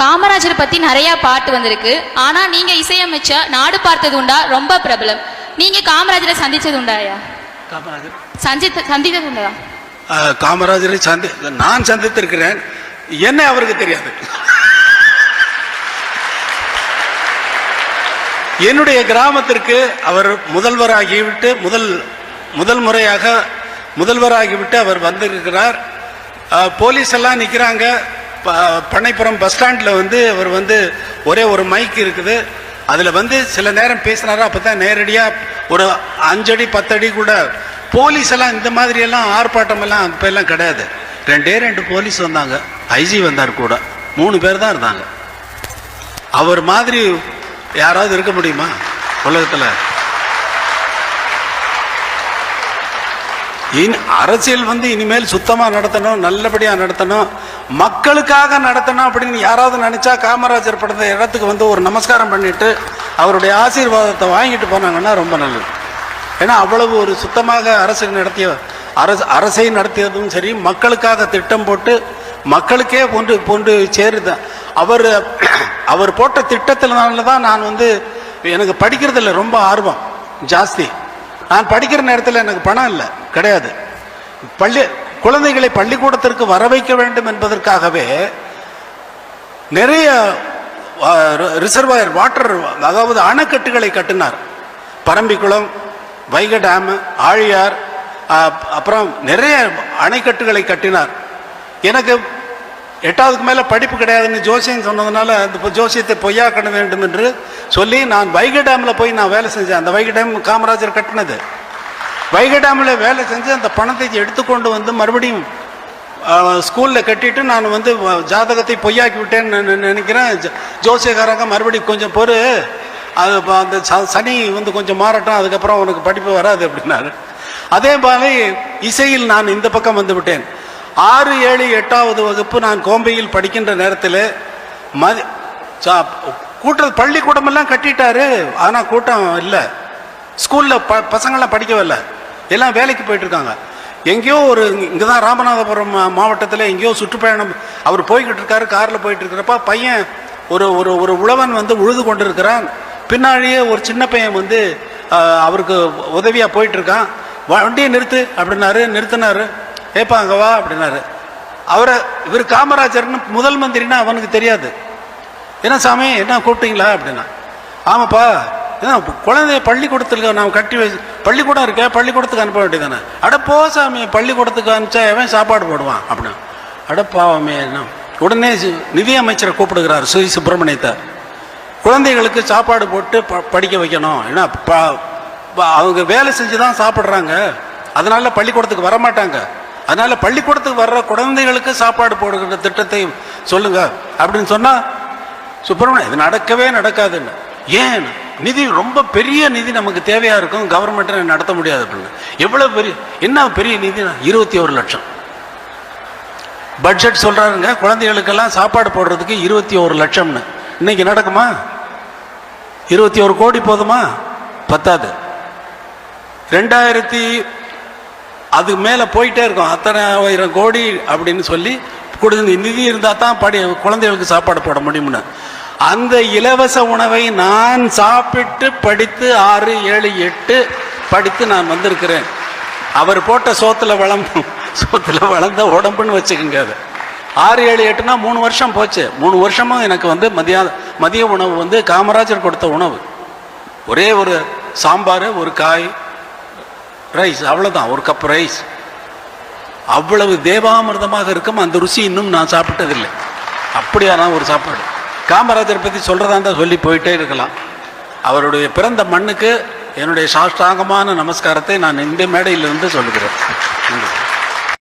காமராஜர் பத்தி நிறைய பாட்டு வந்திருக்கு. ஆனா நீங்க இசையமைச்ச நாடு பார்த்தது உண்டா? ரொம்ப பிரபலம். நீங்க காமராஜரை சந்திச்சது உண்டாயா காமராஜர். சந்தித்த சந்தித்தது உண்டா? காமராஜரை சந்தி நான் சந்தித்திருக்கிறேன். என்ன அவருக்கு தெரியாது. என்னுடைய கிராமத்திற்கு அவர் முதல்வராகிவிட்டு முதல் முதல் முறையாக முதல்வராகிவிட்டு அவர் வந்திருக்கிறார். போலீஸ் எல்லாம் நிற்கிறாங்க பண்ணைப்புறம் பஸ் ஸ்டாண்டில் வந்து அவர் வந்து ஒரே ஒரு மைக் இருக்குது. அதில் வந்து சில நேரம் பேசினாரா அப்போ தான் நேரடியாக ஒரு அஞ்சடி பத்தடி கூட போலீஸ் எல்லாம் இந்த மாதிரியெல்லாம் ஆர்ப்பாட்டமெல்லாம் ஆர்ப்பாட்டம் எல்லாம் அப்போ எல்லாம் கிடையாது. ரெண்டே ரெண்டு போலீஸ் வந்தாங்க. ஐஜி வந்தார் கூட. மூணு பேர் தான் இருந்தாங்க. அவர் மாதிரி யாராவது இருக்க முடியுமா உலகத்தில்? இனி அரசியல் வந்து இனிமேல் சுத்தமாக நடத்தணும் நல்லபடியாக நடத்தணும் மக்களுக்காக நடத்தணும் அப்படின்னு யாராவது நினைச்சா காமராஜர் படந்த இடத்துக்கு வந்து ஒரு நமஸ்காரம் பண்ணிட்டு அவருடைய ஆசீர்வாதத்தை வாங்கிட்டு போனாங்கன்னா ரொம்ப நல்லது. ஏன்னா அவ்வளவு ஒரு சுத்தமாக அரசு நடத்திய அரசு அரசை நடத்தியதும் சரி மக்களுக்காக திட்டம் போட்டு மக்களுக்கே கொண்டு கொண்டு சேருது. அவர் அவர் போட்ட திட்டத்தினால தான் நான் வந்து எனக்கு படிக்கிறதுல ரொம்ப ஆர்வம் ஜாஸ்தி. நான் படிக்கிற நேரத்தில் எனக்கு பணம் இல்லை. கிடையாது. பள்ளி குழந்தைகளை பள்ளிக்கூடத்திற்கு வர வைக்க வேண்டும் என்பதற்காகவே நிறைய ரிசர்வாயர் வாட்டர் அதாவது அணைக்கட்டுகளை கட்டினார். பரம்பிக்குளம் வைகை டேம் ஆழியார் அப்புறம் நிறைய அணைக்கட்டுகளை கட்டினார். எனக்கு எட்டாவதுக்கு மேலே படிப்பு கிடையாதுன்னு ஜோசியம் சொன்னதுனால அந்த ஜோசியத்தை பொய்யாக்கண வேண்டும் என்று சொல்லி நான் வைகை டேமில் போய் நான் வேலை செஞ்சேன். அந்த வைகை டேம் காமராஜர் கட்டினது. வைகை டேமில் வேலை செஞ்சு அந்த பணத்தை எடுத்துக்கொண்டு வந்து மறுபடியும் ஸ்கூலில் கட்டிட்டு நான் வந்து ஜாதகத்தை பொய்யாக்கி விட்டேன்னு நினைக்கிறேன். ஜோசியக்காரங்க மறுபடியும் கொஞ்சம் பொறு அது அந்த ச- சனி வந்து கொஞ்சம் மாறட்டும் அதுக்கப்புறம் உனக்கு படிப்பு வராது அப்படின்னாரு. அதே மாதிரி இசையில் நான் இந்த பக்கம் வந்து விட்டேன். ஆறு ஏழு எட்டாவது வகுப்பு நான் கோம்பையில் படிக்கின்ற நேரத்தில் மதி சா- பள்ளிக்கூடமெல்லாம் கட்டிட்டாரு. ஆனால் கூட்டம் இல்லை. ஸ்கூலில் ப பசங்களாம் படிக்கவில்லை எல்லாம் வேலைக்கு போயிட்டுருக்காங்க. எங்கேயோ ஒரு இங்கே தான் ராமநாதபுரம் மாவட்டத்தில் எங்கேயோ சுற்றுப்பயணம். அவர் போய்கிட்டு இருக்காரு காரில் போயிட்டு இருக்கிறப்ப பையன் ஒரு ஒரு ஒரு உழவன் வந்து உழுது கொண்டு இருக்கிறான் பின்னாடியே ஒரு சின்ன பையன் வந்து அவருக்கு உதவியாக போயிட்டுருக்கான். வண்டியை நிறுத்து அப்படின்னாரு நிறுத்தினாரு. ஏப்பா அங்கே வா அப்படின்னாரு. அவரை இவர் காமராஜர்னு முதல் மந்திரின்னா அவனுக்கு தெரியாது. என்ன சாமி என்ன கூப்பிட்டீங்களா அப்படின்னா. ஆமாப்பா ஏன்னா குழந்தைய பள்ளிக்கூடத்துக்கு நான் கட்டி வச்சு பள்ளிக்கூடம் இருக்கேன் பள்ளிக்கூடத்துக்கு அனுப்ப வேண்டியதானே அட போ சாமி பள்ளிக்கூடத்துக்கு அனுப்பிச்சா எவன் சாப்பாடு போடுவான் அப்படின்னு. அட பாவமே என்ன. உடனே நிதி அமைச்சரை கூப்பிடுகிறார் சுவி சுப்பிரமணியத்தை. குழந்தைகளுக்கு சாப்பாடு போட்டு ப படிக்க வைக்கணும். ஏன்னா ப- அவங்க வேலை செஞ்சு தான் சாப்பிட்றாங்க. அதனால பள்ளிக்கூடத்துக்கு வர மாட்டாங்க அதனால பள்ளிக்கூடத்துக்கு வர்ற குழந்தைகளுக்கு சாப்பாடு போடுகிற திட்டத்தை சொல்லுங்க. அப்படின்னு சொன்னா சுப்பிரமணியம் இது நடக்கவே நடக்காதுன்னு. ஏன்? நிதி ரொம்ப பெரிய நிதி நமக்கு தேவையா இருக்கும். கவர்மெண்ட் நடத்த முடியாது அப்படின்னு. எவ்வளவு பெரிய என்ன பெரிய நிதினா? இருபத்தி ஒரு லட்சம். பட்ஜெட் சொல்றாருங்க. குழந்தைகளுக்கெல்லாம் சாப்பாடு போடுறதுக்கு இருபத்தி ஒரு லட்சம்னு. இன்னைக்கு நடக்குமா? இருபத்தி ஒரு கோடி போதுமா? பத்தாது. ரெண்டாயிரத்தி அது மேலே போயிட்டே இருக்கும். அத்தனை ஆயிரம் கோடி அப்படின்னு சொல்லி கொடுத்து நிதி இருந்தால் தான் படி குழந்தைகளுக்கு சாப்பாடு போட முடியும்னு. அந்த இலவச உணவை நான் சாப்பிட்டு படித்து ஆறு ஏழு எட்டு படித்து நான் வந்திருக்கிறேன். அவர் போட்ட சோத்தில் வளம் சோத்தில் வளர்ந்த உடம்புன்னு வச்சுக்கோங்க அது. ஆறு ஏழு எட்டுனா மூணு வருஷம் போச்சு. மூணு வருஷமும் எனக்கு வந்து மதிய மதிய உணவு வந்து காமராஜர் கொடுத்த உணவு. ஒரே ஒரு சாம்பார் ஒரு காய் ரைஸ் அவ்வளோதான் ஒரு கப் ரைஸ் அவ்வளவு தேவாமிர்தமாக இருக்கும் அந்த ருசி இன்னும் நான் சாப்பிட்டதில்லை. அப்படியான ஒரு சாப்பாடு. காமராஜர் பற்றி சொல்கிறதா இருந்தால் சொல்லி போயிட்டே இருக்கலாம். அவருடைய பிறந்த மண்ணுக்கு என்னுடைய சாஷ்டாங்கமான நமஸ்காரத்தை நான் இந்த மேடையிலிருந்து சொல்லுகிறேன். நன்றி.